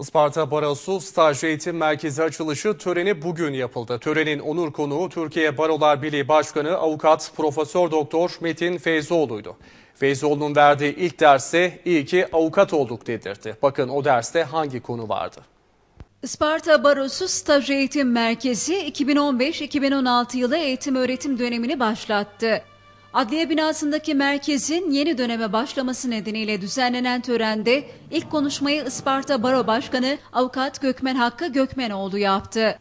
Isparta Barosu Staj Eğitim Merkezi açılışı töreni bugün yapıldı. Törenin onur konuğu Türkiye Barolar Birliği Başkanı Avukat Profesör Doktor Metin Feyzoğlu'ydu. Feyzoğlu'nun verdiği ilk derste iyi ki avukat olduk dedirtti. Bakın o derste hangi konu vardı? Isparta Barosu Staj Eğitim Merkezi 2015-2016 yılı eğitim öğretim dönemini başlattı. Adliye binasındaki merkezin yeni döneme başlaması nedeniyle düzenlenen törende ilk konuşmayı Isparta Baro Başkanı Avukat Gökmen Hakkı Gökmenoğlu yaptı.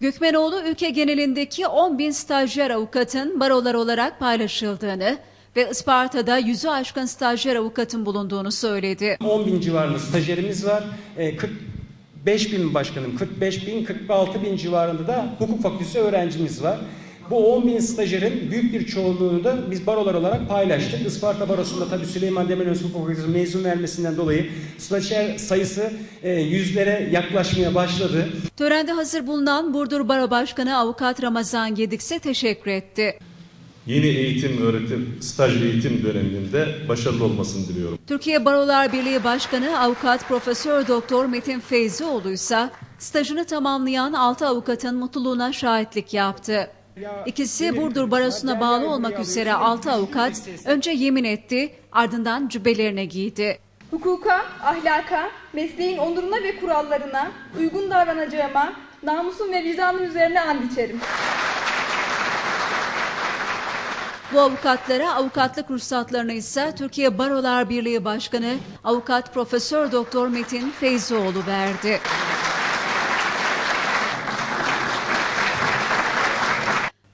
Gökmenoğlu ülke genelindeki 10 bin stajyer avukatın barolar olarak paylaşıldığını ve Isparta'da yüzü aşkın stajyer avukatın bulunduğunu söyledi. 10 bin civarında stajyerimiz var. E, 45 bin başkanım, 45 bin, 46 bin civarında da hukuk fakültesi öğrencimiz var. Bu 10 bin stajyerin büyük bir çoğunluğunu da biz barolar olarak paylaştık. Isparta Barosu'nda tabii Süleyman Demiröz Hukuk Fakültesi mezun vermesinden dolayı stajyer sayısı e, yüzlere yaklaşmaya başladı. Törende hazır bulunan Burdur Baro Başkanı Avukat Ramazan Gedikse teşekkür etti. Yeni eğitim öğretim, staj eğitim döneminde başarılı olmasını diliyorum. Türkiye Barolar Birliği Başkanı Avukat Profesör Doktor Metin Feyzioğlu ise stajını tamamlayan 6 avukatın mutluluğuna şahitlik yaptı. İkisi Burdur Barosu'na bağlı olmak üzere 6 avukat önce yemin etti, ardından cübbelerine giydi. Hukuka, ahlaka, mesleğin onuruna ve kurallarına uygun davranacağıma, namusum ve vicdanım üzerine and içerim. Bu avukatlara avukatlık ruhsatlarını ise Türkiye Barolar Birliği Başkanı Avukat Profesör Doktor Metin Feyzioğlu verdi.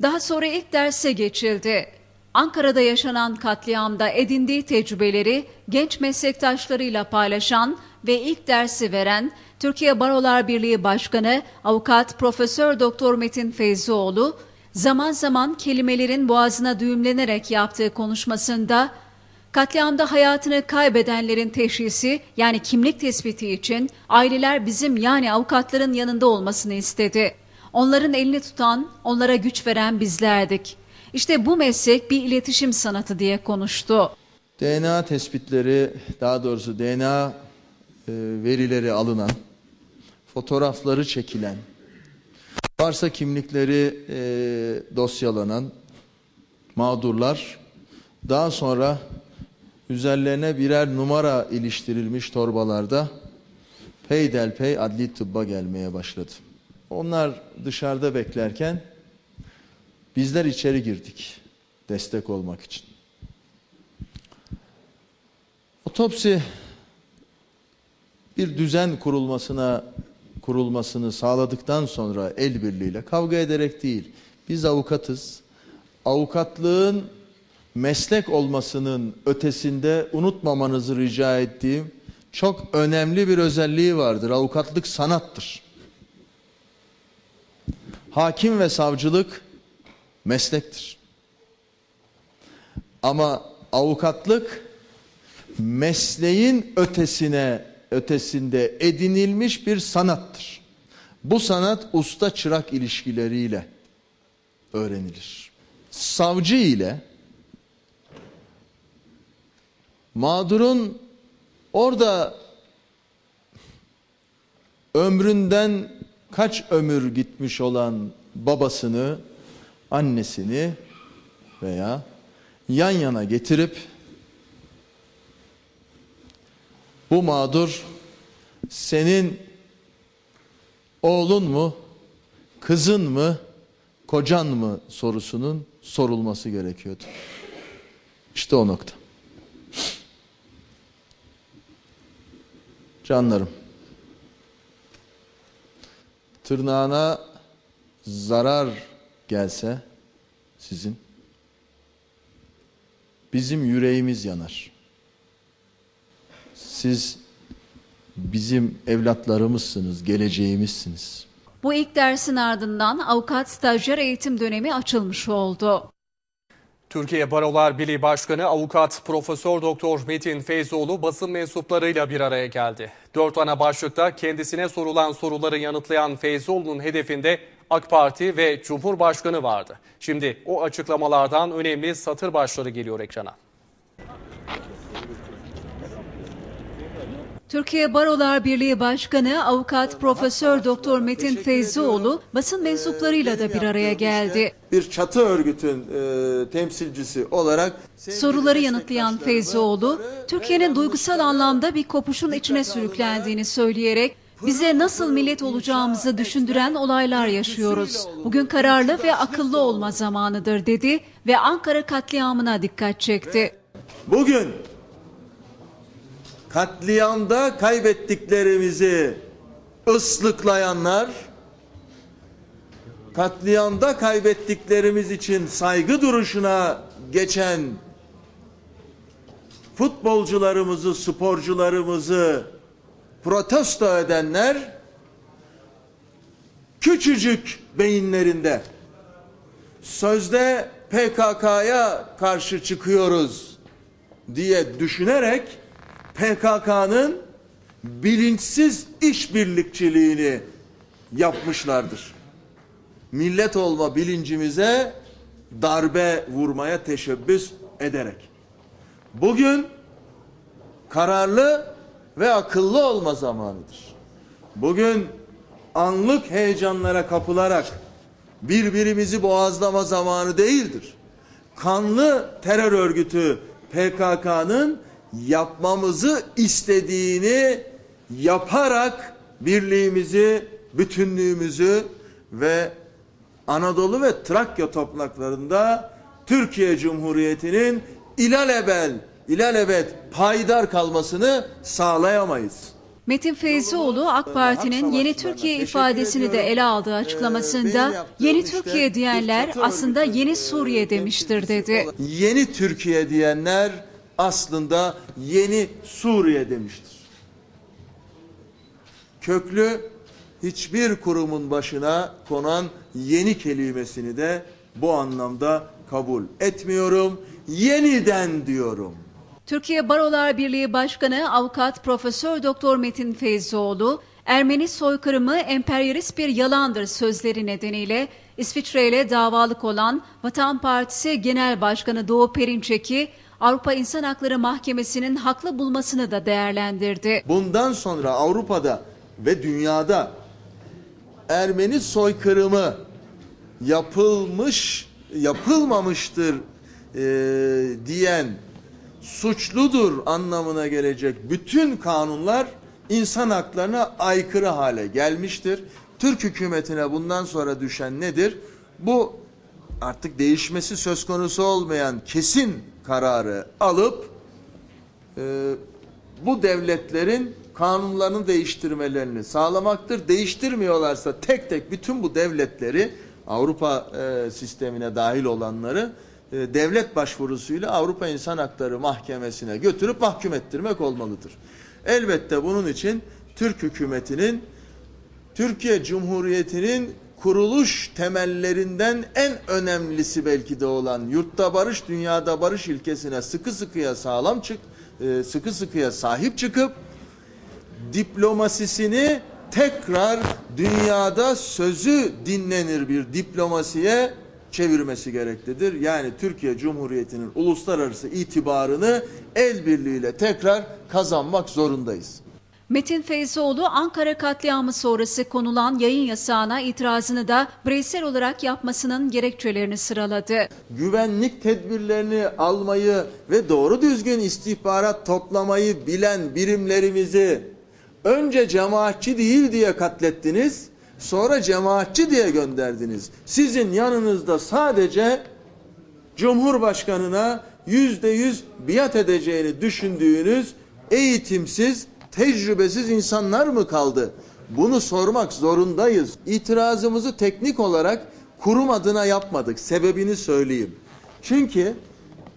Daha sonra ilk derse geçildi. Ankara'da yaşanan katliamda edindiği tecrübeleri genç meslektaşlarıyla paylaşan ve ilk dersi veren Türkiye Barolar Birliği Başkanı Avukat Profesör Doktor Metin Feyzioğlu zaman zaman kelimelerin boğazına düğümlenerek yaptığı konuşmasında katliamda hayatını kaybedenlerin teşhisi yani kimlik tespiti için aileler bizim yani avukatların yanında olmasını istedi. Onların elini tutan, onlara güç veren bizlerdik. İşte bu meslek bir iletişim sanatı diye konuştu. DNA tespitleri, daha doğrusu DNA e, verileri alınan, fotoğrafları çekilen, varsa kimlikleri e, dosyalanan mağdurlar daha sonra üzerlerine birer numara iliştirilmiş torbalarda peydelpey adli tıbba gelmeye başladı. Onlar dışarıda beklerken bizler içeri girdik destek olmak için. Otopsi bir düzen kurulmasına kurulmasını sağladıktan sonra el birliğiyle kavga ederek değil. Biz avukatız. Avukatlığın meslek olmasının ötesinde unutmamanızı rica ettiğim çok önemli bir özelliği vardır. Avukatlık sanattır. Hakim ve savcılık meslektir. Ama avukatlık mesleğin ötesine ötesinde edinilmiş bir sanattır. Bu sanat usta çırak ilişkileriyle öğrenilir. Savcı ile mağdurun orada ömründen kaç ömür gitmiş olan babasını, annesini veya yan yana getirip bu mağdur senin oğlun mu, kızın mı, kocan mı sorusunun sorulması gerekiyordu. İşte o nokta. Canlarım. Tırnağına zarar gelse sizin bizim yüreğimiz yanar. Siz bizim evlatlarımızsınız, geleceğimizsiniz. Bu ilk dersin ardından avukat stajyer eğitim dönemi açılmış oldu. Türkiye Barolar Birliği Başkanı Avukat Profesör Doktor Metin Feyzoğlu basın mensuplarıyla bir araya geldi. Dört ana başlıkta kendisine sorulan soruları yanıtlayan Feyzoğlu'nun hedefinde AK Parti ve Cumhurbaşkanı vardı. Şimdi o açıklamalardan önemli satır başları geliyor ekrana. Türkiye Barolar Birliği Başkanı Avukat Profesör Doktor Metin Feyzioğlu basın mensuplarıyla da bir araya geldi. Bir çatı örgütün e, temsilcisi olarak Soruları yanıtlayan Feyzioğlu, Türkiye'nin duygusal anlamda bir kopuşun içine sürüklendiğini söyleyerek bize nasıl millet olacağımızı düşündüren olaylar yaşıyoruz. Bugün kararlı ve akıllı olma zamanıdır dedi ve Ankara katliamına dikkat çekti. Bugün katliamda kaybettiklerimizi ıslıklayanlar, katliamda kaybettiklerimiz için saygı duruşuna geçen futbolcularımızı, sporcularımızı protesto edenler küçücük beyinlerinde sözde PKK'ya karşı çıkıyoruz diye düşünerek PKK'nın bilinçsiz işbirlikçiliğini yapmışlardır. Millet olma bilincimize darbe vurmaya teşebbüs ederek. Bugün kararlı ve akıllı olma zamanıdır. Bugün anlık heyecanlara kapılarak birbirimizi boğazlama zamanı değildir. Kanlı terör örgütü PKK'nın yapmamızı istediğini yaparak birliğimizi, bütünlüğümüzü ve Anadolu ve Trakya topraklarında Türkiye Cumhuriyeti'nin ilelebel, ilelebet payidar kalmasını sağlayamayız. Metin Feyzioğlu AK Parti'nin Yeni Türkiye ifadesini de ele aldığı açıklamasında Yeni Türkiye diyenler aslında Yeni Suriye demiştir dedi. Yeni Türkiye diyenler aslında yeni Suriye demiştir. Köklü hiçbir kurumun başına konan yeni kelimesini de bu anlamda kabul etmiyorum. Yeniden diyorum. Türkiye Barolar Birliği Başkanı Avukat Profesör Doktor Metin Feyzioğlu, Ermeni soykırımı emperyalist bir yalandır sözleri nedeniyle İsviçre ile davalık olan Vatan Partisi Genel Başkanı Doğu Perinçek'i Avrupa İnsan Hakları Mahkemesi'nin haklı bulmasını da değerlendirdi. Bundan sonra Avrupa'da ve dünyada Ermeni soykırımı yapılmış yapılmamıştır eee, diyen suçludur anlamına gelecek bütün kanunlar insan haklarına aykırı hale gelmiştir. Türk hükümetine bundan sonra düşen nedir? Bu artık değişmesi söz konusu olmayan kesin kararı alıp e, bu devletlerin kanunlarını değiştirmelerini sağlamaktır. Değiştirmiyorlarsa tek tek bütün bu devletleri Avrupa e, sistemine dahil olanları e, devlet başvurusuyla Avrupa İnsan Hakları Mahkemesi'ne götürüp mahkum ettirmek olmalıdır. Elbette bunun için Türk hükümetinin Türkiye Cumhuriyeti'nin kuruluş temellerinden en önemlisi belki de olan yurtta barış, dünyada barış ilkesine sıkı sıkıya sağlam çık, e, sıkı sıkıya sahip çıkıp diplomasisini tekrar dünyada sözü dinlenir bir diplomasiye çevirmesi gereklidir. Yani Türkiye Cumhuriyeti'nin uluslararası itibarını el birliğiyle tekrar kazanmak zorundayız. Metin Feyzioğlu Ankara katliamı sonrası konulan yayın yasağına itirazını da bireysel olarak yapmasının gerekçelerini sıraladı. güvenlik tedbirlerini almayı ve doğru düzgün istihbarat toplamayı bilen birimlerimizi önce cemaatçi değil diye katlettiniz, sonra cemaatçi diye gönderdiniz. Sizin yanınızda sadece Cumhurbaşkanına yüzde yüz biat edeceğini düşündüğünüz eğitimsiz, tecrübesiz insanlar mı kaldı? Bunu sormak zorundayız. İtirazımızı teknik olarak kurum adına yapmadık. Sebebini söyleyeyim. Çünkü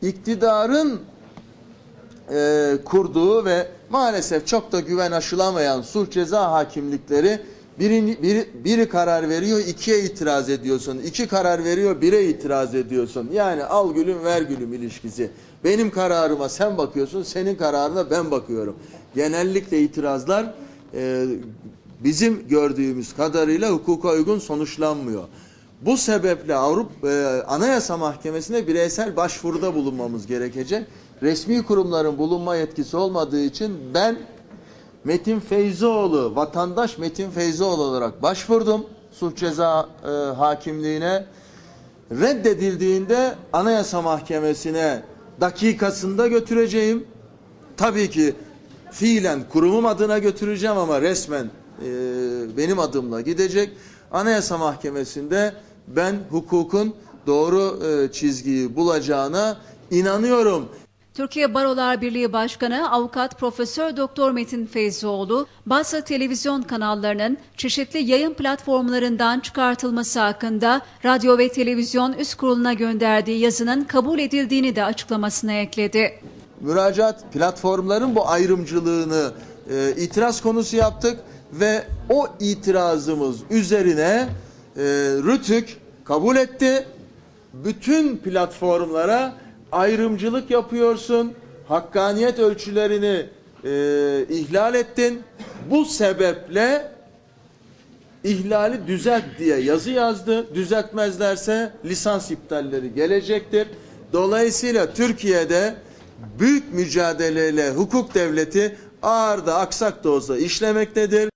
iktidarın e, kurduğu ve maalesef çok da güven aşılamayan sulh ceza hakimlikleri biri, biri, biri karar veriyor ikiye itiraz ediyorsun. iki karar veriyor bire itiraz ediyorsun. Yani al gülüm ver gülüm ilişkisi. Benim kararıma sen bakıyorsun senin kararına ben bakıyorum. Genellikle itirazlar e, bizim gördüğümüz kadarıyla hukuka uygun sonuçlanmıyor. Bu sebeple Avrupa e, Anayasa Mahkemesi'ne bireysel başvuruda bulunmamız gerekecek. Resmi kurumların bulunma yetkisi olmadığı için ben Metin Feyzoğlu, vatandaş Metin Feyzoğlu olarak başvurdum suç ceza e, hakimliğine. Reddedildiğinde Anayasa Mahkemesi'ne dakikasında götüreceğim. Tabii ki fiilen kurumum adına götüreceğim ama resmen e, benim adımla gidecek. Anayasa Mahkemesi'nde ben hukukun doğru e, çizgiyi bulacağına inanıyorum. Türkiye Barolar Birliği Başkanı Avukat Profesör Doktor Metin Feyzoğlu, bazı televizyon kanallarının çeşitli yayın platformlarından çıkartılması hakkında Radyo ve Televizyon Üst Kurulu'na gönderdiği yazının kabul edildiğini de açıklamasına ekledi. müracaat platformların bu ayrımcılığını e, itiraz konusu yaptık ve o itirazımız üzerine e, Rütük kabul etti. Bütün platformlara ayrımcılık yapıyorsun, hakkaniyet ölçülerini e, ihlal ettin. Bu sebeple ihlali düzelt diye yazı yazdı. Düzeltmezlerse lisans iptalleri gelecektir. Dolayısıyla Türkiye'de büyük mücadeleyle hukuk devleti ağır da aksak da olsa işlemektedir.